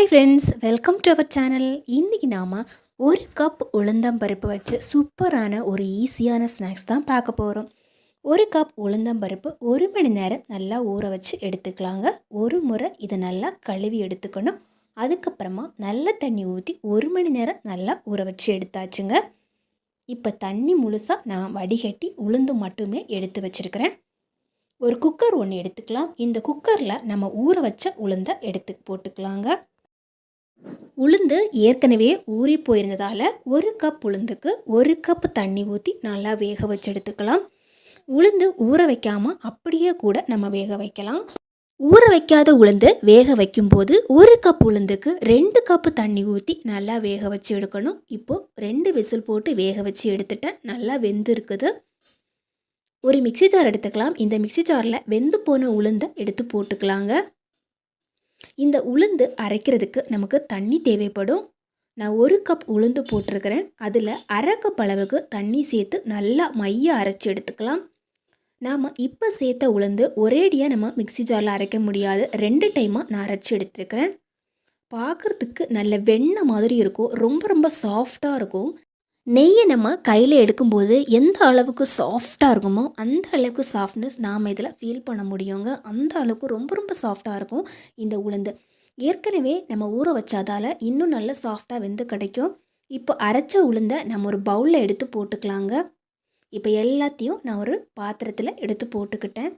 Hi friends welcome to our channel இன்றைக்கி நாம் ஒரு கப் உளுந்தம்பருப்பு வச்சு சூப்பரான ஒரு ஈஸியான ஸ்நாக்ஸ் தான் பார்க்க போகிறோம் ஒரு கப் உளுந்தம்பருப்பு ஒரு மணி நேரம் நல்லா ஊற வச்சு எடுத்துக்கலாங்க. ஒரு முறை இதை நல்லா கழுவி எடுத்துக்கணும். அதுக்கப்புறமா நல்ல தண்ணி ஊற்றி ஒரு மணி நேரம் நல்லா ஊற வச்சு எடுத்தாச்சுங்க. இப்போ தண்ணி முழுசாக நான் வடிகட்டி உளுந்து மட்டுமே எடுத்து வச்சுருக்கிறேன். ஒரு குக்கர் ஒன்று எடுத்துக்கலாம். இந்த குக்கரில் நம்ம ஊற வச்ச உளுந்தை எடுத்து போட்டுக்கலாங்க. உளுந்து ஏற்கனவே ஊறி போயிருந்ததால் ஒரு கப் உளுந்துக்கு ஒரு கப் தண்ணி ஊற்றி நல்லா வேக வச்சு எடுத்துக்கலாம். உளுந்து ஊற வைக்காமல் அப்படியே கூட நம்ம வேக வைக்கலாம். ஊற வைக்காத உளுந்து வேக வைக்கும்போது ஒரு கப் உளுந்துக்கு ரெண்டு கப்பு தண்ணி ஊற்றி நல்லா வேக வச்சு எடுக்கணும். இப்போது ரெண்டு விசில் போட்டு வேக வச்சு எடுத்துட்டேன். நல்லா வெந்து இருக்குது. ஒரு மிக்சி ஜார் எடுத்துக்கலாம். இந்த மிக்சி ஜாரில் வெந்து போன உளுந்தை எடுத்து போட்டுக்கலாங்க. இந்த உளுந்து அரைக்கிறதுக்கு நமக்கு தண்ணி தேவைப்படும். நான் ஒரு கப் உளுந்து போட்டிருக்கிறேன். அதில் அரை கப் அளவுக்கு தண்ணி சேர்த்து நல்லா மைய அரைச்சி எடுத்துக்கலாம். நாம் இப்போ சேர்த்த உளுந்து ஒரேடியாக நம்ம மிக்சி ஜாரில் அரைக்க முடியாது. ரெண்டு டைமாக நான் அரைச்சி எடுத்துருக்கிறேன். பார்க்குறதுக்கு நல்ல வெண்ணெய் மாதிரி இருக்கும். ரொம்ப ரொம்ப சாஃப்டாக இருக்கும். நெய்யை நம்ம கையில் எடுக்கும்போது எந்த அளவுக்கு சாஃப்டாக இருக்குமோ அந்த அளவுக்கு சாஃப்ட்னஸ் நாம் இதில் ஃபீல் பண்ண முடியுங்க. அந்த அளவுக்கு ரொம்ப ரொம்ப சாஃப்டாக இருக்கும் இந்த உளுந்து. ஏற்கனவே நம்ம ஊற வச்சாதால் இன்னும் நல்ல சாஃப்டாக வெந்து கிடைக்கும். இப்போ அரைச்ச உளுந்தை நம்ம ஒரு பவுலில் எடுத்து போட்டுக்கலாங்க. இப்போ எல்லாத்தையும் நான் ஒரு பாத்திரத்தில் எடுத்து போட்டுக்கிட்டேன்.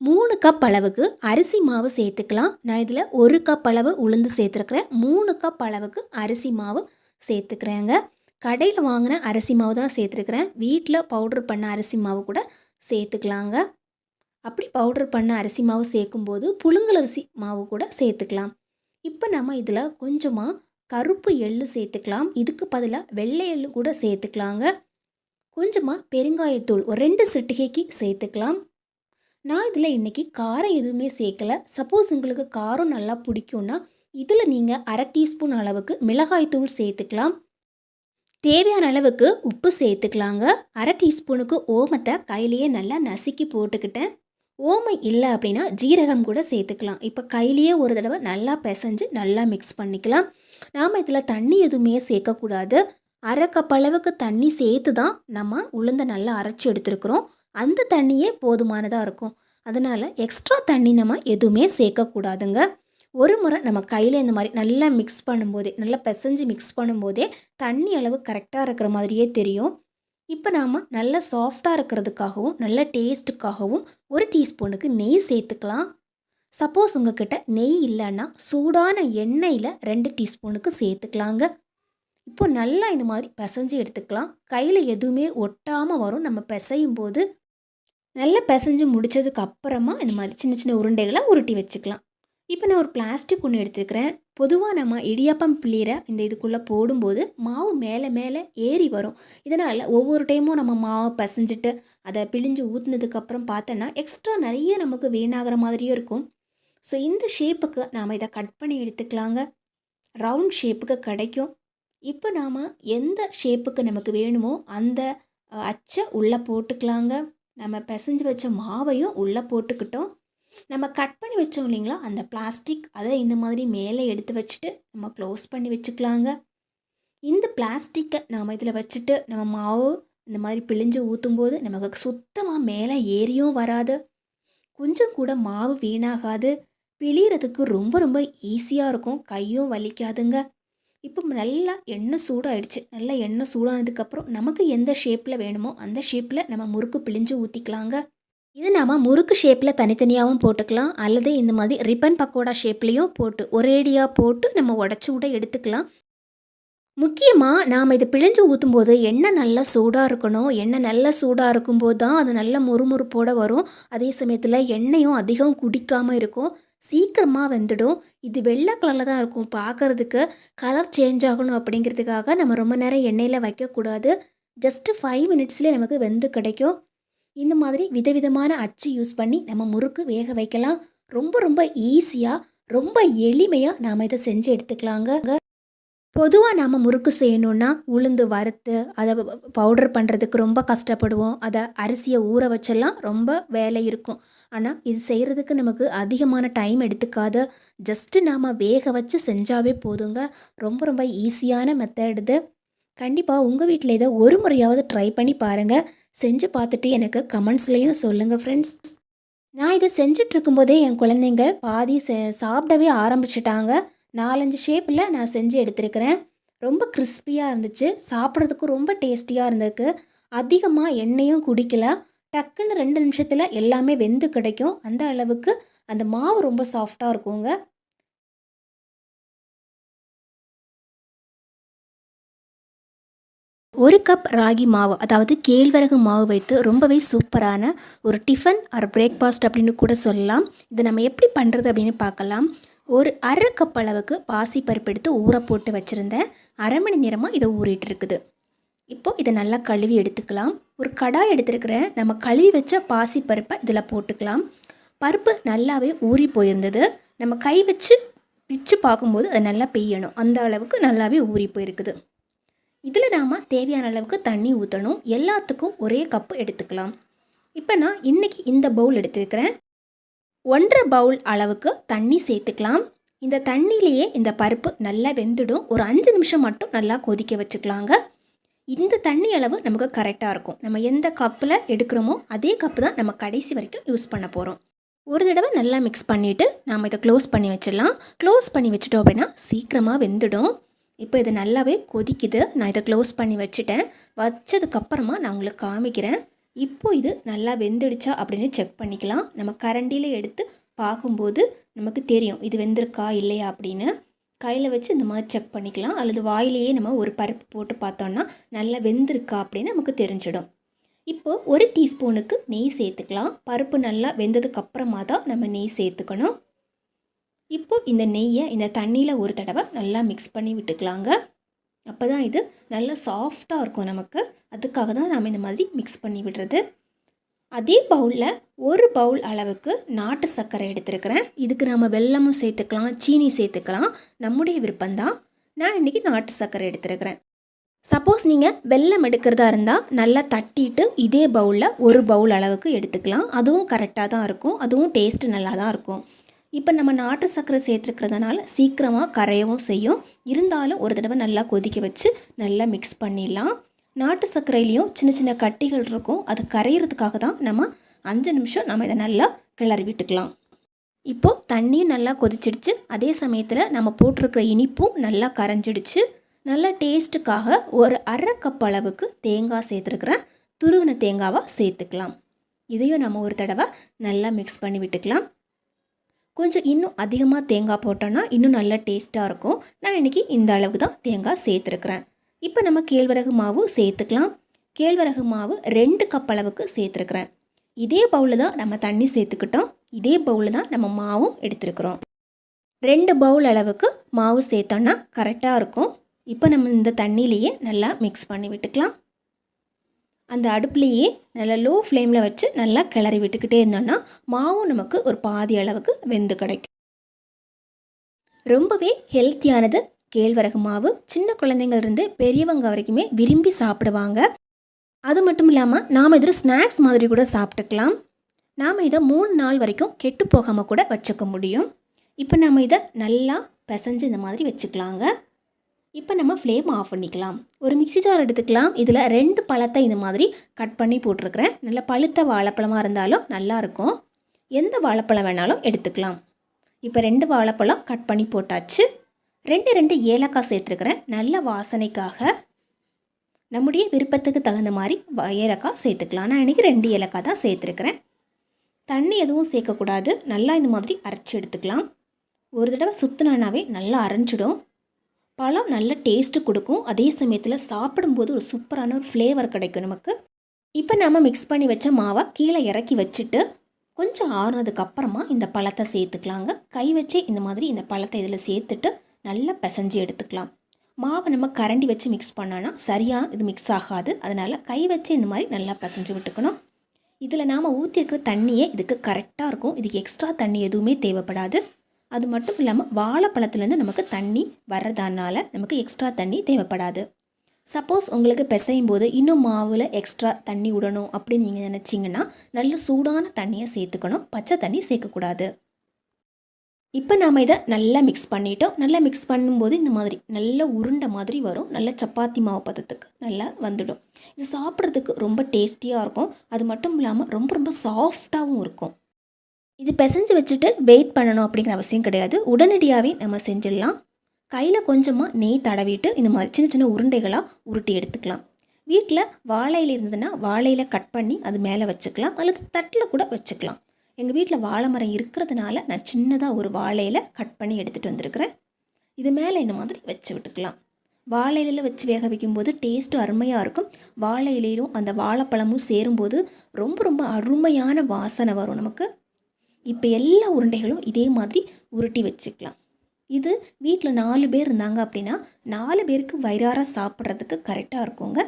மூணு கப் அளவுக்கு அரிசி மாவு சேர்த்துக்கலாம். நான் இதில் ஒரு கப் அளவு உளுந்து சேர்த்துருக்குறேன். மூணு கப் அளவுக்கு அரிசி மாவு சேர்த்துக்கிறேங்க. கடையில் வாங்கின அரிசி மாவு தான் சேர்த்துருக்குறேன். வீட்டில் பவுட்ரு பண்ண அரிசி மாவு கூட சேர்த்துக்கலாங்க. அப்படி பவுட்ரு பண்ண அரிசி மாவு சேர்க்கும்போது புழுங்கல் அரிசி மாவு கூட சேர்த்துக்கலாம். இப்போ நம்ம இதில் கொஞ்சமாக கருப்பு எள்ளு சேர்த்துக்கலாம். இதுக்கு பதிலாக வெள்ளை எள்ளு கூட சேர்த்துக்கலாங்க. கொஞ்சமாக பெருங்காயத்தூள் ஒரு ரெண்டு சிட்டிகைக்கு சேர்த்துக்கலாம். நான் இதில் இன்றைக்கி காரம் எதுவுமே சேர்க்கலை. சப்போஸ் உங்களுக்கு காரம் நல்லா பிடிக்கும்னா இதில் நீங்கள் அரை டீஸ்பூன் அளவுக்கு மிளகாய்த்தூள் சேர்த்துக்கலாம். தேவையான அளவுக்கு உப்பு சேர்த்துக்கலாங்க. அரை டீஸ்பூனுக்கு ஓமத்தை கையிலேயே நல்லா நசுக்கி போட்டுக்கிட்டேன். ஓமை இல்லை அப்படின்னா ஜீரகம் கூட சேர்த்துக்கலாம். இப்போ கையிலேயே ஒரு தடவை நல்லா பிசைஞ்சு நல்லா மிக்ஸ் பண்ணிக்கலாம். நாம் இதில் தண்ணி எதுவுமே சேர்க்கக்கூடாது. அரை கப் அளவுக்கு தண்ணி சேர்த்து தான் நம்ம உளுந்த நல்லா அரைச்சி எடுத்துருக்குறோம். அந்த தண்ணியே போதுமானதாக இருக்கும். அதனால் எக்ஸ்ட்ரா தண்ணி நம்ம எதுவுமே சேர்க்கக்கூடாதுங்க. ஒரு முறை நம்ம கையில் இந்த மாதிரி நல்லா மிக்ஸ் பண்ணும்போதே நல்லா பிசைஞ்சு மிக்ஸ் பண்ணும்போதே தண்ணி அளவு கரெக்டாக இருக்கிற மாதிரியே தெரியும். இப்போ நாம் நல்லா சாஃப்டாக இருக்கிறதுக்காகவும் நல்ல டேஸ்ட்டுக்காகவும் ஒரு டீஸ்பூனுக்கு நெய் சேர்த்துக்கலாம். சப்போஸ் உங்ககிட்ட நெய் இல்லைன்னா சூடான எண்ணெயில் ரெண்டு டீஸ்பூனுக்கு சேர்த்துக்கலாங்க. இப்போ நல்லா இந்த மாதிரி பிசைஞ்சு எடுத்துக்கலாம். கையில் எதுவுமே ஒட்டாமல் வரும். நம்ம பிசையும் போது நல்லா பிசைஞ்சு முடித்ததுக்கு அப்புறமா இந்த மாதிரி சின்ன சின்ன உருண்டைகளை உருட்டி வச்சுக்கலாம். இப்போ நான் ஒரு பிளாஸ்டிக் ஒன்று எடுத்துருக்கிறேன். பொதுவாக நம்ம இடியாப்பம் பிள்ளைற இந்த இதுக்குள்ளே போடும்போது மாவு மேலே மேலே ஏறி வரும். இதனால் ஒவ்வொரு டைமும் நம்ம மாவை பசைஞ்சிட்டு அதை பிழிஞ்சு ஊற்றுனதுக்கப்புறம் பார்த்தோன்னா எக்ஸ்ட்ரா நிறைய நமக்கு வீணாகிற மாதிரியும் இருக்கும். ஸோ இந்த ஷேப்புக்கு நாம் இதை கட் பண்ணி எடுத்துக்கலாங்க. ரவுண்ட் ஷேப்புக்கு கிடைக்கும். இப்போ நாம் எந்த ஷேப்புக்கு நமக்கு வேணுமோ அந்த அச்சை உள்ளே போட்டுக்கலாங்க. நம்ம பிசைஞ்சு வச்ச மாவையும் உள்ளே போட்டுக்கிட்டோம். நம்ம கட் பண்ணி வச்சோம் இல்லைங்களா? அந்த பிளாஸ்டிக் அதை இந்த மாதிரி மேலே எடுத்து வச்சுட்டு நம்ம க்ளோஸ் பண்ணி வச்சுக்கலாங்க. இந்த பிளாஸ்டிக்கை நாம் இதில் வச்சுட்டு நம்ம மாவு இந்த மாதிரி பிழிஞ்சு ஊற்றும் போது நமக்கு சுத்தமாக மேலே ஏறியும் வராது. கொஞ்சம் கூட மாவு வீணாகாது. பிழியறதுக்கு ரொம்ப ரொம்ப ஈஸியாக இருக்கும். கையும் வலிக்காதுங்க. இப்போ நல்லா எண்ணெய் சூடாகிடுச்சு நல்லா எண்ணெய் சூடானதுக்கப்புறம் நமக்கு எந்த ஷேப்பில் வேணுமோ அந்த ஷேப்பில் நம்ம முறுக்கு பிழிஞ்சு ஊற்றிக்கலாங்க இது நாம் முறுக்கு ஷேப்பில் தனித்தனியாகவும் போட்டுக்கலாம். அல்லது இந்த மாதிரி ரிப்பன் பக்கோடா ஷேப்லேயும் போட்டு ஒரேடியாக போட்டு நம்ம உடச்சி கூட எடுத்துக்கலாம். முக்கியமாக நாம் இதை பிழிஞ்சு ஊற்றும்போது எண்ணெய் நல்லா சூடாக இருக்கணும் எண்ணெய் நல்லா சூடாக இருக்கும்போது தான் அது நல்ல முறுமுறுப்போடு வரும். அதே சமயத்தில் எண்ணெயும் அதிகம் குடிக்காமல் இருக்கும். சீக்கிரமாக வெந்துடும். இது வெள்ளை கலரில் தான் இருக்கும். பார்க்குறதுக்கு கலர் சேஞ்ச் ஆகணும் அப்படிங்கிறதுக்காக நம்ம ரொம்ப நேரம் எண்ணெயில் வைக்கக்கூடாது. ஜஸ்ட்டு ஃபைவ் மினிட்ஸ்லேயே நமக்கு வெந்து கிடைக்கும். இந்த மாதிரி விதவிதமான அச்சு யூஸ் பண்ணி நம்ம முறுக்கு வேக வைக்கலாம். ரொம்ப ரொம்ப ஈஸியாக ரொம்ப எளிமையாக நாம் இதை செஞ்சு எடுத்துக்கலாங்க. பொதுவாக நாம் முறுக்கு செய்யணுன்னா உளுந்து வறுத்து அதை பவுடர் பண்ணுறதுக்கு ரொம்ப கஷ்டப்படுவோம். அதை அரிசியை ஊற வச்செல்லாம் ரொம்ப வேலை இருக்கும். ஆனால் இது செய்கிறதுக்கு நமக்கு அதிகமான டைம் எடுத்துக்காத. ஜஸ்ட்டு நாம் வேக வச்சு செஞ்சாவே போதுங்க. ரொம்ப ரொம்ப ஈஸியான மெத்தட் இது. கண்டிப்பாக உங்கள் வீட்டில் இதை ஒரு முறையாவது ட்ரை பண்ணி பாருங்கள் செஞ்சு பார்த்துட்டு எனக்கு கமெண்ட்ஸ்லேயும் சொல்லுங்கள் ஃப்ரெண்ட்ஸ் நான் இதை செஞ்சிட்ருக்கும்போதே என் குழந்தைங்க பாதி சாப்பிடவே ஆரம்பிச்சிட்டாங்க. நாலஞ்சு ஷேப்பில் நான் செஞ்சு எடுத்திருக்கிறேன். ரொம்ப கிறிஸ்பியாக இருந்துச்சு. சாப்பிட்றதுக்கு ரொம்ப டேஸ்டியாக இருந்திருக்கு. அதிகமாக எண்ணெயும் குடிக்கல. டக்குன்னு ரெண்டு நிமிஷத்தில் எல்லாமே வெந்து கிடைக்கும். அந்த அளவுக்கு அந்த மாவு ரொம்ப சாஃப்டாக இருக்குங்க. ஒரு கப் ராகி மாவு அதாவது கேழ்வரகு மாவு வைத்து ரொம்பவே சூப்பரான ஒரு டிஃபன் ஆர் பிரேக்ஃபாஸ்ட் அப்படின்னு கூட சொல்லலாம். இதை நம்ம எப்படி பண்ணுறது அப்படின்னு பார்க்கலாம். ஒரு அரை கப் அளவுக்கு பாசி பருப்பு எடுத்து ஊற போட்டு வச்சுருந்தேன். அரை மணி நேரமாக இதை ஊறிட்டு இருக்குது. இப்போது இதை நல்லா கழுவி எடுத்துக்கலாம். ஒரு கடாய் எடுத்துருக்கிறேன் நம்ம கழுவி வச்ச பாசி பருப்பை இதில் போட்டுக்கலாம். பருப்பு நல்லாவே ஊறி போயிருந்தது. நம்ம கை வச்சு பிச்சு பார்க்கும்போது அது நல்லா பெய்யணும். அந்த அளவுக்கு நல்லாவே ஊறி போயிருக்குது. இதில் நாம் தேவையான அளவுக்கு தண்ணி ஊற்றணும் எல்லாத்துக்கும் ஒரே கப்பு எடுத்துக்கலாம். இப்போ நான் இன்றைக்கி இந்த பவுல் எடுத்திருக்கிறேன். ஒன்றரை பவுல் அளவுக்கு தண்ணி சேர்த்துக்கலாம். இந்த தண்ணியிலேயே இந்த பருப்பு நல்லா வெந்துடும். ஒரு அஞ்சு நிமிஷம் மட்டும் நல்லா கொதிக்க வச்சுக்கலாங்க. இந்த தண்ணி அளவு நமக்கு கரெக்டாக இருக்கும். நம்ம எந்த கப்பில் எடுக்கிறோமோ அதே கப்பு தான் நம்ம கடைசி வரைக்கும் யூஸ் பண்ண போகிறோம் ஒரு தடவை நல்லா மிக்ஸ் பண்ணிவிட்டு நாம் இதை க்ளோஸ் பண்ணி வச்சிடலாம். க்ளோஸ் பண்ணி வச்சுட்டோம் அப்படின்னா சீக்கிரமாக வெந்துடும். இப்போ இது நல்லாவே கொதிக்குது. நான் இதை க்ளோஸ் பண்ணி வச்சுட்டேன். வச்சதுக்கப்புறமா நான் உங்களுக்கு காமிக்கிறேன். இப்போ இது நல்லா வெந்துடுச்சா அப்படின்னு செக் பண்ணிக்கலாம். நம்ம கரண்டியில் எடுத்து பார்க்கும்போது நமக்கு தெரியும். இது வெந்திருக்கா இல்லையா அப்படின்னு. கையில் வச்சு இந்த மாதிரி செக் பண்ணிக்கலாம். அல்லது வாயிலேயே நம்ம ஒரு பருப்பு போட்டு பார்த்தோன்னா நல்லா வெந்திருக்கா அப்படின்னு நமக்கு தெரிஞ்சிடும். இப்போது ஒரு டீஸ்பூனுக்கு நெய் சேர்த்துக்கலாம். பருப்பு நல்லா வெந்ததுக்கப்புறமா தான் நம்ம நெய் சேர்த்துக்கணும். இப்போ இந்த நெய்யை இந்த தண்ணியில் ஒரு தடவை நல்லா மிக்ஸ் பண்ணி விட்டுக்கலாங்க. அப்போ தான் இது நல்லா சாஃப்டாக இருக்கும் நமக்கு. அதுக்காக தான் நம்ம இந்த மாதிரி மிக்ஸ் பண்ணி விடுறது. அதே பவுலில் ஒரு பவுல் அளவுக்கு நாட்டு சர்க்கரை எடுத்துருக்கிறேன். இதுக்கு நம்ம வெல்லமும் சேர்த்துக்கலாம் சீனி சேர்த்துக்கலாம். நம்முடைய விருப்பம்தான். நான் இன்றைக்கி நாட்டு சர்க்கரை எடுத்துருக்கிறேன். சப்போஸ் நீங்கள் வெல்லம் எடுக்கிறதா இருந்தால் நல்லா தட்டிட்டு இதே பவுலில் ஒரு பவுல் அளவுக்கு எடுத்துக்கலாம். அதுவும் கரெக்டாக தான் இருக்கும். அதுவும் டேஸ்ட்டு நல்லா தான் இருக்கும். இப்போ நம்ம நாட்டு சர்க்கரை சேர்த்துருக்கிறதுனால சீக்கிரமாக கரையவும் செய்யும். இருந்தாலும் ஒரு தடவை நல்லா கொதிக்க வச்சு நல்லா மிக்ஸ் பண்ணிடலாம். நாட்டு சர்க்கரையிலையும் சின்ன சின்ன கட்டிகள் இருக்கும். அது கரையிறதுக்காக தான் நம்ம அஞ்சு நிமிஷம் நம்ம இதை நல்லா கிளறி விட்டுக்கலாம். இப்போது தண்ணியும் நல்லா கொதிச்சிடுச்சு. அதே சமயத்தில் நம்ம போட்டிருக்கிற இனிப்பும் நல்லா கரைஞ்சிடுச்சு. நல்ல டேஸ்ட்டுக்காக ஒரு அரை கப் அளவுக்கு தேங்காய் சேர்த்துருக்குறேன். துருவின தேங்காவாக சேர்த்துக்கலாம். இதையும் நம்ம ஒரு தடவை நல்லா மிக்ஸ் பண்ணி விட்டுக்கலாம். கொஞ்சம் இன்னும் அதிகமாக தேங்காய் போட்டோன்னா இன்னும் நல்ல டேஸ்ட்டாக இருக்கும். நான் இன்றைக்கி இந்த அளவுக்கு தான் தேங்காய் சேர்த்துருக்குறேன். இப்போ நம்ம கேழ்வரகு மாவு சேர்த்துக்கலாம். கேழ்வரகு மாவு ரெண்டு கப் அளவுக்கு சேர்த்துருக்குறேன். இதே பவுலில் தான் நம்ம தண்ணி சேர்த்துக்கிட்டோம். இதே பவுலில் தான் நம்ம மாவும் எடுத்துருக்குறோம். ரெண்டு பவுல் அளவுக்கு மாவு சேர்த்தோன்னா கரெக்டாக இருக்கும். இப்போ நம்ம இந்த தண்ணியிலையே நல்லா மிக்ஸ் பண்ணி விட்டுக்கலாம். அந்த அடுப்புலையே நல்லா லோ ஃப்ளேமில் வச்சு நல்லா கிளறி விட்டுக்கிட்டே இருந்தோன்னா மாவும் நமக்கு ஒரு பாதி அளவுக்கு வெந்து கிடைக்கும். ரொம்பவே ஹெல்த்தியானது கேழ்வரகு மாவு. சின்ன குழந்தைங்கள்லேருந்து பெரியவங்க வரைக்குமே விரும்பி சாப்பிடுவாங்க. அது மட்டும் இல்லாமல் நாம் இதில் ஸ்நாக்ஸ் மாதிரி கூட சாப்பிட்டுக்கலாம். நாம் இதை மூணு நாள் வரைக்கும் கெட்டு போகாமல் கூட வச்சுக்க முடியும். இப்போ நம்ம இதை நல்லா பிசைஞ்சு இந்த மாதிரி வச்சுக்கலாங்க. இப்போ நம்ம ஃப்ளேம் ஆஃப் பண்ணிக்கலாம். ஒரு மிக்ஸி ஜார் எடுத்துக்கலாம். இதில் ரெண்டு பழத்தை இந்த மாதிரி கட் பண்ணி போட்டிருக்கிறேன். நல்ல பழுத்த வாழைப்பழமாக இருந்தாலும் நல்லாயிருக்கும் எந்த வாழைப்பழம் வேணாலும் எடுத்துக்கலாம். இப்போ ரெண்டு வாழைப்பழம் கட் பண்ணி போட்டாச்சு. ரெண்டு ரெண்டு ஏலக்காய் சேர்த்துருக்குறேன். நல்ல வாசனைக்காக. நம்முடைய விருப்பத்துக்கு தகுந்த மாதிரி வ- ஏலக்காய் சேர்த்துக்கலாம். நான் இன்றைக்கி ரெண்டு ஏலக்காய் தான் சேர்த்துருக்குறேன். தண்ணி எதுவும் சேர்க்கக்கூடாது. நல்லா இந்த மாதிரி அரைச்சி எடுத்துக்கலாம். ஒரு தடவை சுற்றுனானாவே நல்லா அரைஞ்சிடும். பழம் நல்ல டேஸ்ட்டு கொடுக்கும். அதே சமயத்தில் சாப்பிடும்போது ஒரு சூப்பரான ஒரு ஃப்ளேவர் கிடைக்கும் நமக்கு. இப்போ நம்ம மிக்ஸ் பண்ணி வச்ச மாவை கீழே இறக்கி வச்சுட்டு கொஞ்சம் ஆறுனதுக்கு அப்புறமா இந்த பழத்தை சேர்த்துக்கலாங்க. கை வச்சே இந்த மாதிரி இந்த பழத்தை இதில் சேர்த்துட்டு நல்லா பிசைஞ்சு எடுத்துக்கலாம். மாவை நம்ம கரண்டி வச்சு மிக்ஸ் பண்ணோன்னா சரியாக இது மிக்ஸ் ஆகாது. அதனால் கை வச்சு இந்த மாதிரி நல்லா பிசைஞ்சு விட்டுக்கணும். இதில் நாம் ஊற்றிருக்கிற தண்ணியே இதுக்கு கரெக்டாக இருக்கும். இதுக்கு எக்ஸ்ட்ரா தண்ணி எதுவுமே தேவைப்படாது. அது மட்டும் இல்லாமல் வாழைப்பழத்துலேருந்து நமக்கு தண்ணி வர்றதுனால நமக்கு எக்ஸ்ட்ரா தண்ணி தேவைப்படாது. சப்போஸ் உங்களுக்கு பிசையும் போது இன்னும் மாவில் எக்ஸ்ட்ரா தண்ணி விடணும் அப்படின்னு நீங்கள் நினச்சிங்கன்னா நல்ல சூடான தண்ணியை சேர்த்துக்கணும். பச்சை தண்ணி சேர்க்கக்கூடாது. இப்போ நாம் இதை நல்லா மிக்ஸ் பண்ணிட்டோம். நல்லா மிக்ஸ் பண்ணும்போது இந்த மாதிரி நல்ல உருண்டை மாதிரி வரும். நல்ல சப்பாத்தி மாவு பதத்துக்கு நல்லா வந்துடும். இது சாப்பிட்றதுக்கு ரொம்ப டேஸ்டியாக இருக்கும். அது மட்டும் இல்லாமல் ரொம்ப ரொம்ப சாஃப்டாகவும் இருக்கும். இது பிசைஞ்சு வச்சுட்டு வெயிட் பண்ணணும் அப்படிங்கிற அவசியம் கிடையாது. உடனடியாகவே நம்ம செஞ்சிடலாம். கையில் கொஞ்சமாக நெய் தடவிட்டு இந்த மாதிரி சின்ன சின்ன உருண்டைகளாக உருட்டி எடுத்துக்கலாம். வீட்டில் வாழையில இருந்ததுன்னா வாழையில் கட் பண்ணி அது மேலே வச்சுக்கலாம். அல்லது தட்டில் கூட வச்சுக்கலாம். எங்கள் வீட்டில் வாழை மரம் இருக்கிறதுனால நான் சின்னதாக ஒரு வாழையில் கட் பண்ணி எடுத்துகிட்டு வந்திருக்கிறேன். இது மேலே இந்த மாதிரி வச்சு விட்டுக்கலாம். வாழையில வச்சு வேக வைக்கும்போது டேஸ்ட்டும் அருமையாக இருக்கும். வாழை இலையிலும் அந்த வாழைப்பழமும் சேரும்போது ரொம்ப ரொம்ப அருமையான வாசனை வரும் நமக்கு. இப்போ எல்லா உருண்டைகளும் இதே மாதிரி உருட்டி வச்சுக்கலாம். இது வீட்டில் நாலு பேர் இருந்தாங்க அப்படின்னா நாலு பேருக்கு வயிறார சாப்பிட்றதுக்கு கரெக்டாக இருக்குங்க.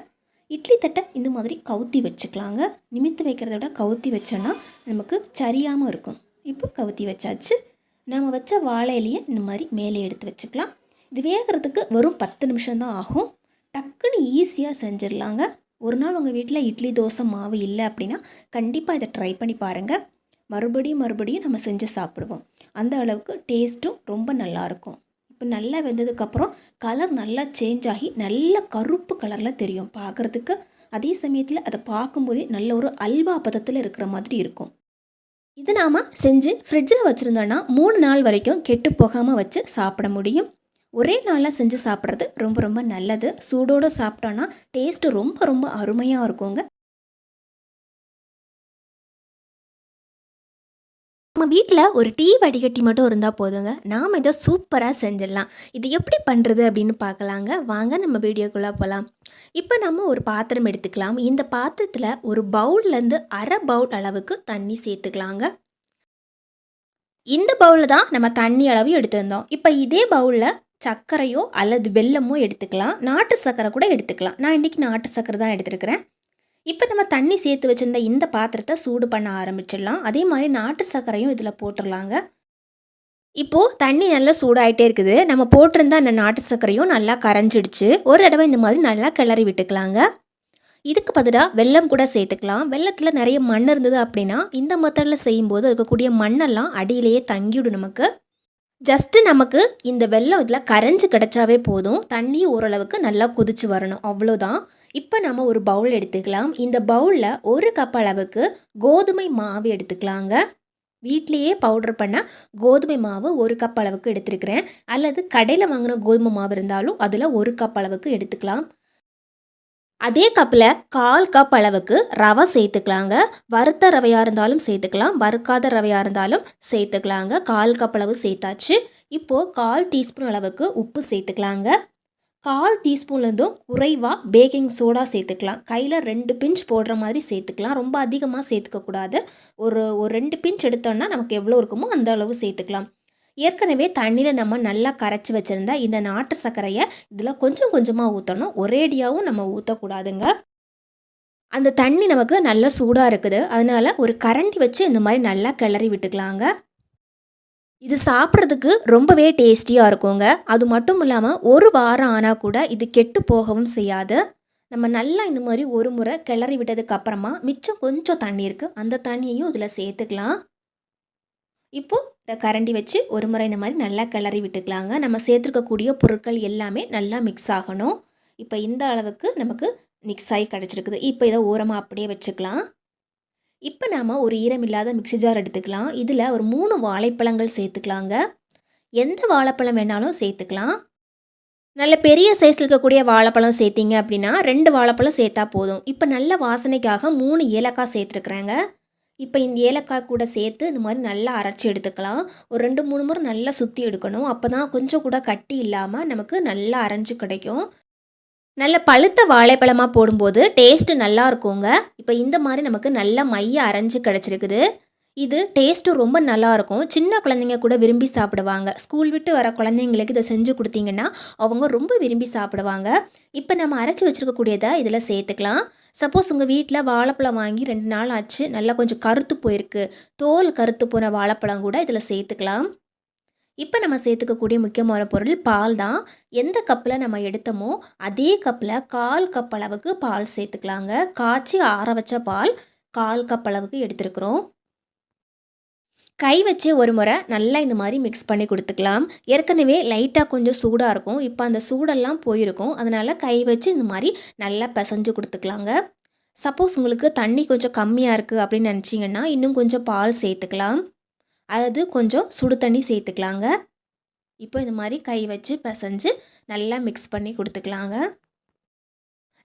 இட்லி தட்டை இந்த மாதிரி கவுத்தி வச்சுக்கலாங்க. நிமித்து வைக்கிறத விட கவுத்தி வச்சோன்னா நமக்கு சரியாமல் இருக்கும். இப்போ கவுத்தி வச்சாச்சு. நம்ம வச்ச வாழையிலையே இந்த மாதிரி மேலே எடுத்து வச்சுக்கலாம். இது வேகிறதுக்கு வெறும் பத்து நிமிஷம்தான் ஆகும். டக்குன்னு ஈஸியாக செஞ்சிடலாங்க. ஒரு நாள் உங்கள் வீட்டில் இட்லி தோசை மாவு இல்லை அப்படின்னா கண்டிப்பாக இதை ட்ரை பண்ணி பாருங்கள் மறுபடியும் மறுபடியும் நம்ம செஞ்சு சாப்பிடுவோம். அந்த அளவுக்கு டேஸ்ட்டும் ரொம்ப நல்லாயிருக்கும். இப்போ நல்லா வெந்ததுக்கப்புறம் கலர் நல்லா சேஞ்ச் ஆகி நல்ல கருப்பு கலரில் தெரியும். பார்க்குறதுக்கு அதே சமயத்தில் அதை பார்க்கும்போதே நல்ல ஒரு அல்வா பதத்தில் இருக்கிற மாதிரி இருக்கும். இது நாம் செஞ்சு ஃப்ரிட்ஜில் வச்சுருந்தோன்னா மூணு நாள் வரைக்கும் கெட்டு போகாமல் வச்சு சாப்பிட முடியும். ஒரே நாளில் செஞ்சு சாப்பிட்றது ரொம்ப ரொம்ப நல்லது. சூடோடு சாப்பிட்டோன்னா டேஸ்ட்டு ரொம்ப ரொம்ப அருமையாக இருக்குங்க. நம்ம வீட்டில் ஒரு டீ வடிகட்டி மட்டும் இருந்தால் போதுங்க. நாம் இதை சூப்பராக செஞ்சிடலாம். இது எப்படி பண்ணுறது அப்படின்னு பார்க்கலாங்க வாங்க நம்ம வீடியோக்குள்ளே போகலாம் இப்போ நம்ம ஒரு பாத்திரம் எடுத்துக்கலாம். இந்த பாத்திரத்தில் ஒரு பவுல்லேருந்து அரை பவுல் அளவுக்கு தண்ணி சேர்த்துக்கலாங்க. இந்த பவுலில் தான் நம்ம தண்ணி அளவு எடுத்திருந்தோம் இப்போ இதே பவுலில் சர்க்கரையோ அல்லது வெல்லமோ எடுத்துக்கலாம். நாட்டு சர்க்கரை கூட எடுத்துக்கலாம். நான் இன்றைக்கி நாட்டு சர்க்கரை தான் எடுத்துருக்கிறேன். இப்போ நம்ம தண்ணி சேர்த்து வச்சுருந்த இந்த பாத்திரத்தை சூடு பண்ண ஆரம்பிச்சிடலாம். அதே மாதிரி நாட்டு சர்க்கரையும் இதில் போட்டுடலாங்க. இப்போது தண்ணி நல்லா சூடாகிட்டே இருக்குது. நம்ம போட்டிருந்த அந்த நாட்டு சர்க்கரையும் நல்லா கரைஞ்சிடுச்சு. ஒரு தடவை இந்த மாதிரி நல்லா கிளறி விட்டுக்கலாங்க. இதுக்கு பதிலாக வெள்ளம் கூட சேர்த்துக்கலாம். வெள்ளத்தில் நிறைய மண் இருந்தது அப்படின்னா இந்த மெத்தடில் செய்யும்போது இருக்கக்கூடிய மண்ணெல்லாம் அடியிலேயே தங்கிவிடும் நமக்கு. ஜஸ்ட்டு நமக்கு இந்த வெள்ளம் இதில் கரைஞ்சி கிடச்சாவே போதும். தண்ணி ஓரளவுக்கு நல்லா கொதிச்சு வரணும். அவ்வளோதான் இப்போ நம்ம ஒரு பவுல் எடுத்துக்கலாம். இந்த பவுலில் ஒரு கப் அளவுக்கு கோதுமை மாவு எடுத்துக்கலாங்க. வீட்லேயே பவுடர் பண்ண கோதுமை மாவு ஒரு கப் அளவுக்கு எடுத்துருக்கிறேன். அல்லது கடையில் வாங்கின கோதுமை மாவு இருந்தாலும் அதில் ஒரு கப் அளவுக்கு எடுத்துக்கலாம். அதே கப்பில் கால் கப் அளவுக்கு ரவை சேர்த்துக்கலாங்க. வறுத்த ரவையாக இருந்தாலும் சேர்த்துக்கலாம். வறுக்காத ரவையாக இருந்தாலும் சேர்த்துக்கலாங்க. கால் கப் அளவு சேர்த்தாச்சு. இப்போது கால் டீஸ்பூன் அளவுக்கு உப்பு சேர்த்துக்கலாங்க. கால் டீஸ்பூன்லேருந்தும் குறைவாக பேக்கிங் சோடா சேர்த்துக்கலாம். கையில் ரெண்டு பிஞ்ச் போடுற மாதிரி சேர்த்துக்கலாம். ரொம்ப அதிகமாக சேர்த்துக்கக்கூடாது ஒரு ஒரு ரெண்டு பிஞ்ச் எடுத்தோன்னா நமக்கு எவ்வளோ இருக்குமோ அந்த அளவு சேர்த்துக்கலாம். ஏற்கனவே தண்ணியில் நம்ம நல்லா கரைச்சி வச்சுருந்தா இந்த நாட்டு சர்க்கரையை இதில் கொஞ்சம் கொஞ்சமாக ஊற்றணும் ஒரேடியாகவும் நம்ம ஊற்றக்கூடாதுங்க அந்த தண்ணி நமக்கு நல்லா சூடாக இருக்குது. அதனால் ஒரு கரண்டி வச்சு இந்த மாதிரி நல்லா கிளறி விட்டுக்கலாங்க. இது சாப்பிட்றதுக்கு ரொம்பவே டேஸ்டியாக இருக்குங்க. அது மட்டும் இல்லாமல் ஒரு வாரம் ஆனால் கூட இது கெட்டு போகவும் செய்யாது. நம்ம நல்லா இந்த மாதிரி ஒரு முறை கிளறி விட்டதுக்கு அப்புறமா மிச்சம் கொஞ்சம் தண்ணி இருக்குது அந்த தண்ணியையும் இதில் சேர்த்துக்கலாம். இப்போது இந்த கரண்டி வச்சு ஒரு முறை இந்த மாதிரி நல்லா கிளறி விட்டுக்கலாங்க. நம்ம சேர்த்துருக்கக்கூடிய பொருட்கள் எல்லாமே நல்லா மிக்ஸ் ஆகணும். இப்போ இந்த அளவுக்கு நமக்கு மிக்ஸ் ஆகி கிடச்சிருக்குது. இப்போ இதை ஓரமாக அப்படியே வச்சுக்கலாம். இப்போ நாம் ஒரு ஈரமில்லாத மிக்சி ஜார் எடுத்துக்கலாம். இதில் ஒரு மூணு வாழைப்பழங்கள் சேர்த்துக்கலாங்க. எந்த வாழைப்பழம் வேணாலும் சேர்த்துக்கலாம். நல்ல பெரிய சைஸில் இருக்கக்கூடிய வாழைப்பழம் சேர்த்திங்க அப்படின்னா ரெண்டு வாழைப்பழம் சேர்த்தா போதும். இப்போ நல்ல வாசனைக்காக மூணு ஏலக்காய் சேர்த்துருக்குறாங்க. இப்போ இந்த ஏலக்காய் கூட சேர்த்து இந்த மாதிரி நல்லா அரைச்சி எடுத்துக்கலாம். ஒரு ரெண்டு மூணு முறை நல்லா சுற்றி எடுக்கணும். அப்போ தான் கொஞ்சம் கூட கட்டி இல்லாமல் நமக்கு நல்லா அரைஞ்சு கிடைக்கும். நல்ல பழுத்த வாழைப்பழமாக போடும்போது டேஸ்ட்டு நல்லா இருக்குங்க. இப்போ இந்த மாதிரி நமக்கு நல்ல மைய அரைஞ்சு கிடச்சிருக்குது. இது டேஸ்ட்டு ரொம்ப நல்லாயிருக்கும் சின்ன குழந்தைங்க கூட விரும்பி சாப்பிடுவாங்க. ஸ்கூல் விட்டு வர குழந்தைங்களுக்கு இதை செஞ்சு கொடுத்தீங்கன்னா அவங்க ரொம்ப விரும்பி சாப்பிடுவாங்க. இப்போ நம்ம அரைச்சி வச்சுருக்கக்கூடியதை இதில் சேர்த்துக்கலாம். சப்போஸ் உங்கள் வீட்டில் வாழைப்பழம் வாங்கி ரெண்டு நாள் ஆச்சு. நல்லா கொஞ்சம் கருத்து போயிருக்கு. தோல் கருத்து போன வாழைப்பழம் கூட இதில் சேர்த்துக்கலாம். இப்போ நம்ம சேர்த்துக்கக்கூடிய முக்கியமான பொருள் பால் தான். எந்த கப்பில் நம்ம எடுத்தோமோ அதே கப்பில் கால் கப் அளவுக்கு பால் சேர்த்துக்கலாங்க. காய்ச்சி ஆற வச்ச பால் கால் கப் அளவுக்கு எடுத்துருக்குறோம். கை வச்சு ஒரு முறை நல்லா இந்த மாதிரி மிக்ஸ் பண்ணி கொடுத்துக்கலாம். ஏற்கனவே லைட்டாக கொஞ்சம் சூடாக இருக்கும். இப்போ அந்த சூடெல்லாம் போயிருக்கும். அதனால் கை வச்சு இந்த மாதிரி நல்லா பிசைஞ்சு கொடுத்துக்கலாங்க. சப்போஸ் உங்களுக்கு தண்ணி கொஞ்சம் கம்மியாக இருக்குது அப்படின்னு நினச்சிங்கன்னா இன்னும் கொஞ்சம் பால் சேர்த்துக்கலாம். அது கொஞ்சம் சுடு தண்ணி சேர்த்துக்கலாங்க. இப்போ இந்த மாதிரி கை வச்சு பிசைஞ்சு நல்லா மிக்ஸ் பண்ணி கொடுத்துக்கலாங்க.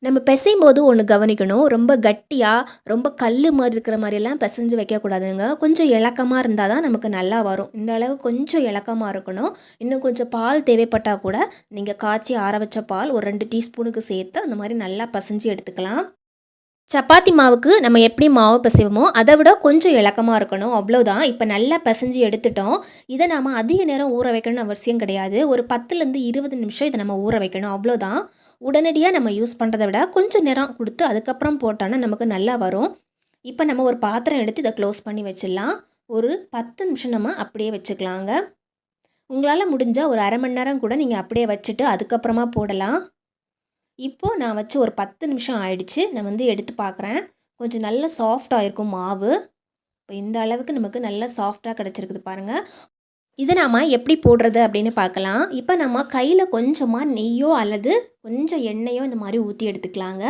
நம்ம பிசையும் போது ஒன்று கவனிக்கணும். ரொம்ப கட்டியாக ரொம்ப கல் மாதிரி இருக்கிற மாதிரியெல்லாம் பிசைஞ்சு வைக்கக்கூடாதுங்க கொஞ்சம் இலக்கமாக இருந்தால் தான் நமக்கு நல்லா வரும். இந்த அளவு கொஞ்சம் இலக்கமாக இருக்கணும். இன்னும் கொஞ்சம் பால் தேவைப்பட்டால் கூட நீங்கள் காய்ச்சி ஆற வச்ச பால் ஒரு ரெண்டு டீஸ்பூனுக்கு சேர்த்து அந்த மாதிரி நல்லா பசைஞ்சு எடுத்துக்கலாம். சப்பாத்தி மாவுக்கு நம்ம எப்படி மாவு பிசைவோமோ அதை விட கொஞ்சம் இலக்கமாக இருக்கணும். அவ்வளோதான் இப்போ நல்லா பிசைஞ்சு எடுத்துட்டோம். இதை நாம் அதிக நேரம் ஊற வைக்கணும்னு அவசியம் கிடையாது. ஒரு பத்துலேருந்து இருபது நிமிஷம் இதை நம்ம ஊற வைக்கணும். அவ்வளோதான் உடனடியாக நம்ம யூஸ் பண்ணுறதை விட கொஞ்சம் நேரம் கொடுத்து அதுக்கப்புறம் போட்டோன்னா நமக்கு நல்லா வரும். இப்போ நம்ம ஒரு பாத்திரம் எடுத்து இதை க்ளோஸ் பண்ணி வச்சிடலாம். ஒரு பத்து நிமிஷம் நம்ம அப்படியே வச்சுக்கலாங்க. உங்களால் முடிஞ்சால் ஒரு அரை மணி நேரம் கூட நீங்கள் அப்படியே வச்சுட்டு அதுக்கப்புறமா போடலாம். இப்போது நான் வச்சு ஒரு பத்து நிமிஷம் ஆயிடுச்சு. நான் வந்து எடுத்து பார்க்குறேன் கொஞ்சம் நல்ல சாஃப்டாக இருக்கும் மாவு. இப்போ இந்த அளவுக்கு நமக்கு நல்ல சாஃப்டாக கிடச்சிருக்குது பாருங்கள் இதை நாம் எப்படி போடுறது அப்படின்னு பார்க்கலாம். இப்போ நம்ம கையில் கொஞ்சமாக நெய்யோ அல்லது கொஞ்சம் எண்ணெயோ இந்த மாதிரி ஊற்றி எடுத்துக்கலாங்க.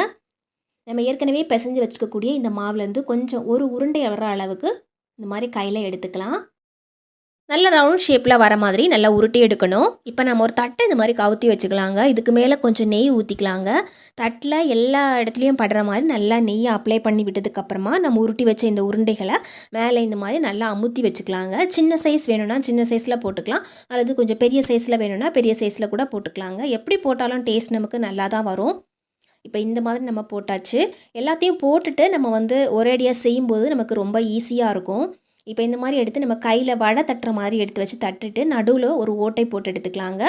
நம்ம ஏற்கனவே பிசைஞ்சு வச்சுருக்கக்கூடிய இந்த மாவுலேருந்து கொஞ்சம் ஒரு உருண்டை வர்ற அளவுக்கு இந்த மாதிரி கையில் எடுத்துக்கலாம். நல்ல ரவுண்ட் ஷேப்பில் வர மாதிரி நல்லா உருட்டி எடுக்கணும். இப்போ நம்ம ஒரு தட்டை இது மாதிரி கவுத்தி வச்சுக்கலாங்க. இதுக்கு மேலே கொஞ்சம் நெய் ஊற்றிக்கலாங்க தட்டில் எல்லா இடத்துலையும் படுற மாதிரி நல்லா நெய்யை அப்ளை பண்ணி விட்டதுக்கப்புறமா நம்ம உருட்டி வச்ச இந்த உருண்டைகளை மேலே இந்த மாதிரி நல்லா அமுத்தி வச்சுக்கலாங்க. சின்ன சைஸ் வேணும்னா சின்ன சைஸில் போட்டுக்கலாம். அல்லது கொஞ்சம் பெரிய சைஸில் வேணும்னா பெரிய சைஸில் கூட போட்டுக்கலாங்க. எப்படி போட்டாலும் டேஸ்ட் நமக்கு நல்லா தான் வரும். இப்போ இந்த மாதிரி நம்ம போட்டாச்சு. எல்லாத்தையும் போட்டுட்டு நம்ம வந்து ஒரேடியாக செய்யும்போது நமக்கு ரொம்ப ஈஸியாக இருக்கும். இப்போ இந்த மாதிரி எடுத்து நம்ம கையில் வடை தட்டுற மாதிரி எடுத்து வச்சு தட்டுட்டு நடுவில் ஒரு ஓட்டை போட்டு எடுத்துக்கலாங்க.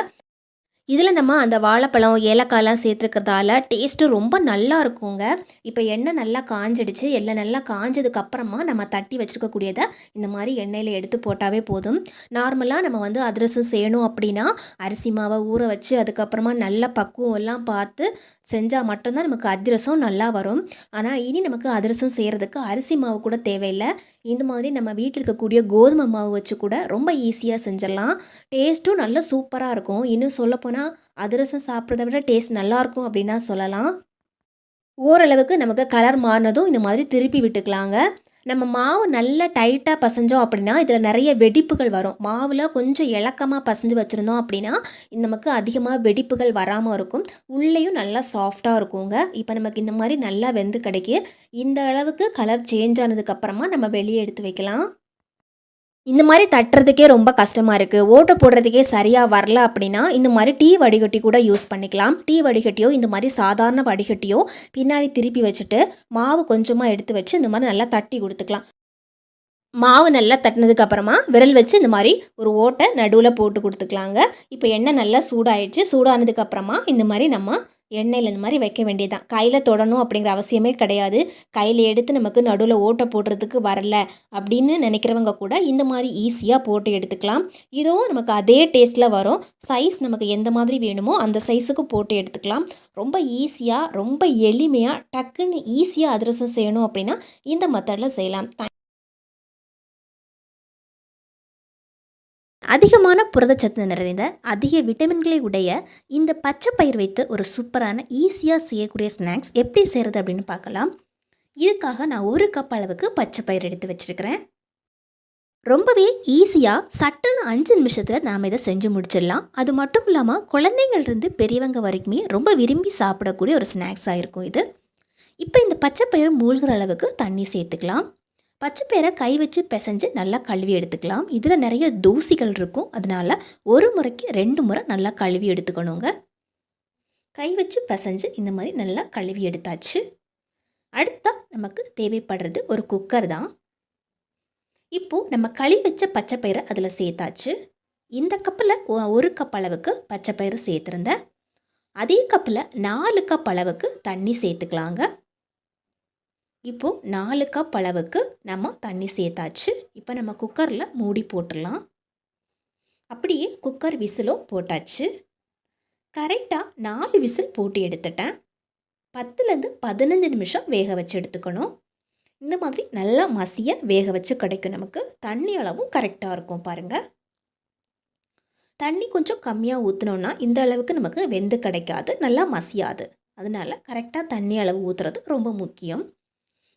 இதில் நம்ம அந்த வாழைப்பழம் ஏலக்காயெலாம் சேர்த்துருக்கிறதால டேஸ்ட்டு ரொம்ப நல்லா இருக்குங்க. இப்போ எண்ணெய் நல்லா காஞ்சிடுச்சு. எல்லாம் நல்லா காஞ்சதுக்கு அப்புறமா நம்ம தட்டி வச்சுருக்கக்கூடியதை இந்த மாதிரி எண்ணெயில் எடுத்து போட்டாவே போதும். நார்மலாக நம்ம வந்து அதிரசம் செய்யணும் அப்படின்னா அரிசி மாவை ஊற வச்சு அதுக்கப்புறமா நல்ல பக்குவம் எல்லாம் பார்த்து செஞ்சால் மட்டும்தான் நமக்கு அதிரசம் நல்லா வரும். ஆனால் இனி நமக்கு அதிரசம் செய்கிறதுக்கு அரிசி மாவு கூட தேவையில்லை. இந்த மாதிரி நம்ம வீட்டில் இருக்கக்கூடிய கோதுமை மாவு வச்சு கூட ரொம்ப ஈஸியாக செஞ்சிடலாம். டேஸ்ட்டும் நல்ல சூப்பராக இருக்கும். இன்னும் சொல்லப்போனால் ஆனால் அதிரசம் சாப்பிட்றத விட டேஸ்ட் நல்லாயிருக்கும் அப்படின்னா சொல்லலாம். ஓரளவுக்கு நமக்கு கலர் மாறினதும் இந்த மாதிரி திருப்பி விட்டுக்கலாங்க. நம்ம மாவு நல்லா டைட்டாக பசைஞ்சோம் அப்படின்னா இதில் நிறைய வெடிப்புகள் வரும். மாவில் கொஞ்சம் இலக்கமாக பசைஞ்சு வச்சுருந்தோம் அப்படின்னா நமக்கு அதிகமாக வெடிப்புகள் வராமல் இருக்கும். உள்ளேயும் நல்லா சாஃப்டாக இருக்குங்க. இப்போ நமக்கு இந்த மாதிரி நல்லா வெந்து கிடைக்கி இந்த அளவுக்கு கலர் சேஞ்ச் ஆனதுக்கப்புறமா நம்ம வெளியே எடுத்து வைக்கலாம். இந்த மாதிரி தட்டுறதுக்கே ரொம்ப கஷ்டமாக இருக்குது ஓட்டை போடுறதுக்கே சரியாக வரல அப்படின்னா இந்த மாதிரி டீ வடிகட்டி கூட யூஸ் பண்ணிக்கலாம். டீ வடிகட்டியோ இந்த மாதிரி சாதாரண வடிகட்டியோ பின்னாடி திருப்பி வச்சுட்டு மாவு கொஞ்சமாக எடுத்து வச்சு இந்த மாதிரி நல்லா தட்டி கொடுத்துக்கலாம். மாவு நல்லா தட்டினதுக்கு அப்புறமா விரல் வச்சு இந்த மாதிரி ஒரு ஓட்டை நடுவில் போட்டு கொடுத்துக்கலாங்க. இப்போ எண்ணெய் நல்லா சூடாயிடுச்சு. சூடானதுக்கு அப்புறமா இந்த மாதிரி நம்ம எண்ணெயில் இந்த மாதிரி வைக்க வேண்டியதான் கையில் தொடணும் அப்படிங்கிற அவசியமே கிடையாது. கையில் எடுத்து நமக்கு நடுவில் ஓட்டை போடுறதுக்கு வரல அப்படின்னு நினைக்கிறவங்க கூட இந்த மாதிரி ஈஸியாக போட்டு எடுத்துக்கலாம். இதுவும் நமக்கு அதே டேஸ்ட்டில் வரும். சைஸ் நமக்கு எந்த மாதிரி வேணுமோ அந்த சைஸுக்கு போட்டு எடுத்துக்கலாம். ரொம்ப ஈஸியாக ரொம்ப எளிமையாக டக்குன்னு ஈஸியாக அதிரசம் செய்யணும் அப்படின்னா இந்த மெத்தடில் செய்யலாம். அதிகமான புரதச்சத்து நிறைந்த அதிக விட்டமின்களை உடைய இந்த பச்சை பயிர் வைத்து ஒரு சூப்பரான ஈஸியாக செய்யக்கூடிய ஸ்நாக்ஸ் எப்படி செய்கிறது அப்படின்னு பார்க்கலாம். இதுக்காக நான் ஒரு கப் அளவுக்கு பச்சை பயிர் எடுத்து வச்சுருக்கிறேன். ரொம்பவே ஈஸியாக சட்டுன்னு அஞ்சு நிமிஷத்தில் நாம் இதை செஞ்சு முடிச்சிடலாம். அது மட்டும் இல்லாமல் குழந்தைங்கள்ருந்து பெரியவங்க வரைக்குமே ரொம்ப விரும்பி சாப்பிடக்கூடிய ஒரு ஸ்நாக்ஸாக இருக்கும் இது. இப்போ இந்த பச்சை பயிர் மூழ்கிற அளவுக்கு தண்ணி சேர்த்துக்கலாம். பச்சைப்பயிரை கை வச்சு பிசைஞ்சு நல்லா கழுவி எடுத்துக்கலாம். இதில் நிறைய தூசிகள் இருக்கும். அதனால் ஒரு முறைக்கு ரெண்டு முறை நல்லா கழுவி எடுத்துக்கணுங்க. கை வச்சு பிசைஞ்சு இந்த மாதிரி நல்லா கழுவி எடுத்தாச்சு. அடுத்தா நமக்கு தேவைப்படுறது ஒரு குக்கர் தான். இப்போது நம்ம கழுவி வச்ச பச்சைப்பயிரை அதில் சேர்த்தாச்சு. இந்த கப்பில் ஒரு கப் அளவுக்கு பச்சைப்பயிறு சேர்த்துருந்தேன். அதே கப்பில் நாலு கப் அளவுக்கு தண்ணி சேர்த்துக்கலாங்க. இப்போது நாலு கப் அளவுக்கு நம்ம தண்ணி சேர்த்தாச்சு. இப்போ நம்ம குக்கரில் மூடி போட்டுடலாம். அப்படியே குக்கர் விசிலும் போட்டாச்சு. கரெக்டாக நாலு விசில் போட்டு எடுத்துட்டேன். பத்துலேருந்து பதினஞ்சு நிமிஷம் வேக வச்சு எடுத்துக்கணும். இந்த மாதிரி நல்லா மசிய வேக வச்சு கிடைக்கும் நமக்கு. தண்ணி அளவும் கரெக்டாக இருக்கும் பாருங்கள் தண்ணி கொஞ்சம் கம்மியாக ஊற்றினோன்னா இந்த அளவுக்கு நமக்கு வெந்து கிடைக்காது. நல்லா மசியாது. அதனால் கரெக்டாக தண்ணி அளவு ஊற்றுறது ரொம்ப முக்கியம்.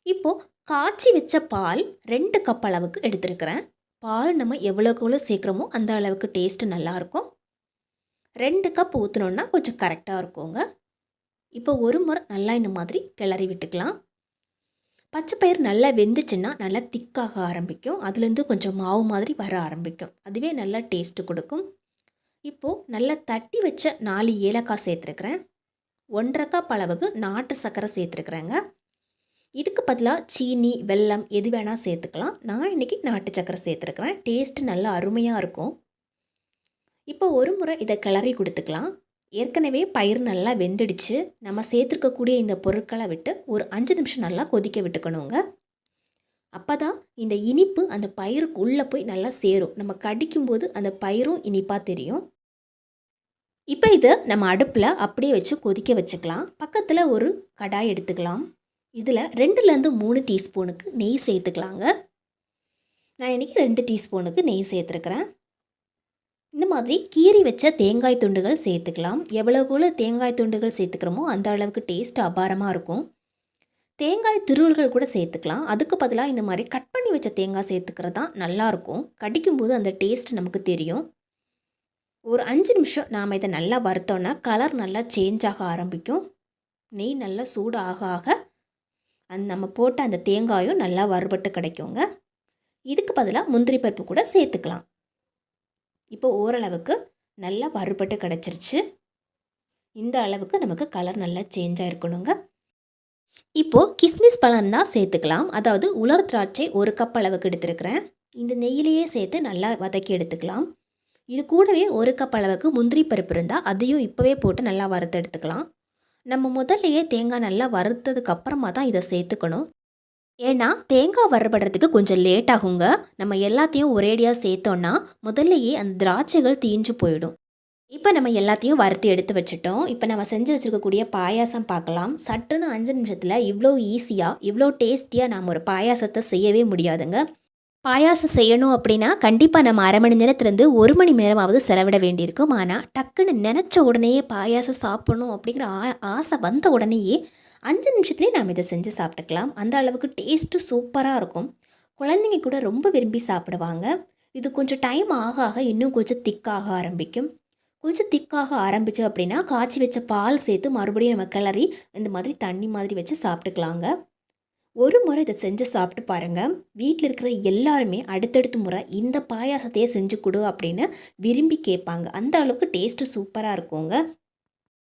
இப்போது காய்ச்சி வச்ச பால் ரெண்டு கப் அளவுக்கு எடுத்துருக்கிறேன். பால் நம்ம எவ்வளோக்கு எவ்வளோ சேர்க்குறோமோ அந்த அளவுக்கு டேஸ்ட்டு நல்லாயிருக்கும். ரெண்டு கப் ஊற்றினோன்னா கொஞ்சம் கரெக்டாக இருக்குங்க. இப்போ ஒரு முறை நல்லா இந்த மாதிரி கிளறி விட்டுக்கலாம். பச்சை பயிர் நல்லா வெந்துச்சுன்னா நல்லா திக்காக ஆரம்பிக்கும். அதுலேருந்து கொஞ்சம் மாவு மாதிரி வர ஆரம்பிக்கும். அதுவே நல்லா டேஸ்ட்டு கொடுக்கும். இப்போது நல்லா தட்டி வச்ச நாலு ஏலக்காய் சேர்த்துருக்குறேன். ஒன்றரை கப் அளவுக்கு நாட்டு சர்க்கரை சேர்த்துருக்குறேங்க. இதுக்கு பதிலாக சீனி வெல்லம் எது வேணால் சேர்த்துக்கலாம். நான் இன்றைக்கி நாட்டு சக்கரை சேர்த்துருக்குறேன். டேஸ்ட்டு நல்லா அருமையாக இருக்கும். இப்போ ஒரு முறை இதை கிளறி கொடுத்துக்கலாம். ஏற்கனவே பயிர் நல்லா வெந்துடுச்சு. நம்ம சேர்த்துருக்கக்கூடிய இந்த பொருட்களை விட்டு ஒரு அஞ்சு நிமிஷம் நல்லா கொதிக்க விட்டுக்கணுங்க. அப்போ தான் இந்த இனிப்பு அந்த பயிருக்கு உள்ளே போய் நல்லா சேரும். நம்ம கடிக்கும்போது அந்த பயிரும் இனிப்பாக தெரியும். இப்போ இதை நம்ம அடுப்பில் அப்படியே வச்சு கொதிக்க வச்சுக்கலாம். பக்கத்தில் ஒரு கடாய் எடுத்துக்கலாம். இதில் ரெண்டுலேருந்து மூணு டீஸ்பூனுக்கு நெய் சேர்த்துக்கலாங்க. நான் இன்றைக்கி ரெண்டு டீஸ்பூனுக்கு நெய் சேர்த்துருக்குறேன். இந்த மாதிரி கீறி வச்ச தேங்காய் துண்டுகள் சேர்த்துக்கலாம். எவ்வளோக்குள்ள தேங்காய் துண்டுகள் சேர்த்துக்கிறோமோ அந்த அளவுக்கு டேஸ்ட் அபாரமாக இருக்கும். தேங்காய் திருவல்கள் கூட சேர்த்துக்கலாம். அதுக்கு பதிலாக இந்த மாதிரி கட் பண்ணி வச்ச தேங்காய் சேர்த்துக்கிறது தான் நல்லாயிருக்கும் கடிக்கும்போது அந்த டேஸ்ட் நமக்கு தெரியும். ஒரு அஞ்சு நிமிஷம் நாம் இதை நல்லா வறுத்தோன்னா கலர் நல்லா சேஞ்ச் ஆக ஆரம்பிக்கும். நெய் நல்லா சூடு ஆக ஆக அந்த நம்ம போட்ட அந்த தேங்காயும் நல்லா வறுபட்டு கிடைக்குங்க. இதுக்கு பதிலாக முந்திரி பருப்பு கூட சேர்த்துக்கலாம். இப்போ ஓரளவுக்கு நல்லா வறுபட்டு கிடச்சிருச்சு. இந்த அளவுக்கு நமக்கு கலர் நல்லா சேஞ்சாக இருக்கணுங்க இப்போது கிஸ்மிஸ் பழம் தான் சேர்த்துக்கலாம். அதாவது உலர் திராட்சை ஒரு கப் அளவுக்கு எடுத்துருக்கிறேன். இந்த நெய்யிலேயே சேர்த்து நல்லா வதக்கி எடுத்துக்கலாம். இது கூடவே ஒரு கப் அளவுக்கு முந்திரி பருப்பு இருந்தால் அதையும் இப்போவே போட்டு நல்லா வறுத்து எடுத்துக்கலாம். நம்ம முதல்லையே தேங்காய் நல்லா வறுத்ததுக்கு அப்புறமா தான் இதை சேர்த்துக்கணும். ஏன்னா தேங்காய் வறுபடுறதுக்கு கொஞ்சம் லேட் ஆகுங்க. நம்ம எல்லாத்தையும் ஒரேடியாக சேர்த்தோன்னா முதல்லையே அந்த திராட்சைகள் தீஞ்சு போயிடும். இப்போ நம்ம எல்லாத்தையும் வறுத்து எடுத்து வச்சுட்டோம். இப்போ நம்ம செஞ்சு வச்சுருக்கக்கூடிய பாயாசம் பார்க்கலாம். சட்டுன்னு அஞ்சு நிமிஷத்தில் இவ்வளோ ஈஸியாக இவ்வளோ டேஸ்டியாக நாம் ஒரு பாயாசத்தை செய்யவே முடியாதுங்க. பாயாசம் செய்யணும் அப்படின்னா கண்டிப்பாக நம்ம அரை மணி நேரத்துலேருந்து ஒரு மணி நேரமாவது செலவிட வேண்டியிருக்கும். ஆனால் டக்குன்னு நினச்ச உடனேயே பாயாசம் சாப்பிடணும் அப்படிங்கிற ஆ ஆசை வந்த உடனேயே அஞ்சு நிமிஷத்துலேயே நாம் இதை செஞ்சு சாப்பிட்டுக்கலாம். அந்த அளவுக்கு டேஸ்ட்டு சூப்பராக இருக்கும். குழந்தைங்க கூட ரொம்ப விரும்பி சாப்பிடுவாங்க. இது கொஞ்சம் டைம் ஆக ஆக இன்னும் கொஞ்சம் திக்காக ஆரம்பிக்கும். கொஞ்சம் திக்காக ஆரம்பிச்சு அப்படின்னா காய்ச்சி வச்ச பால் சேர்த்து மறுபடியும் நம்ம கிளறி இந்த மாதிரி தண்ணி மாதிரி வச்சு சாப்பிட்டுக்கலாங்க. ஒரு முறை இதை செஞ்சு சாப்பிட்டு பாருங்கள் வீட்டில் இருக்கிற எல்லாருமே அடுத்தடுத்த முறை இந்த பாயாசத்தையே செஞ்சு கொடு அப்படின்னு விரும்பி கேட்பாங்க. அந்த அளவுக்கு டேஸ்ட்டு சூப்பராக இருக்குங்க.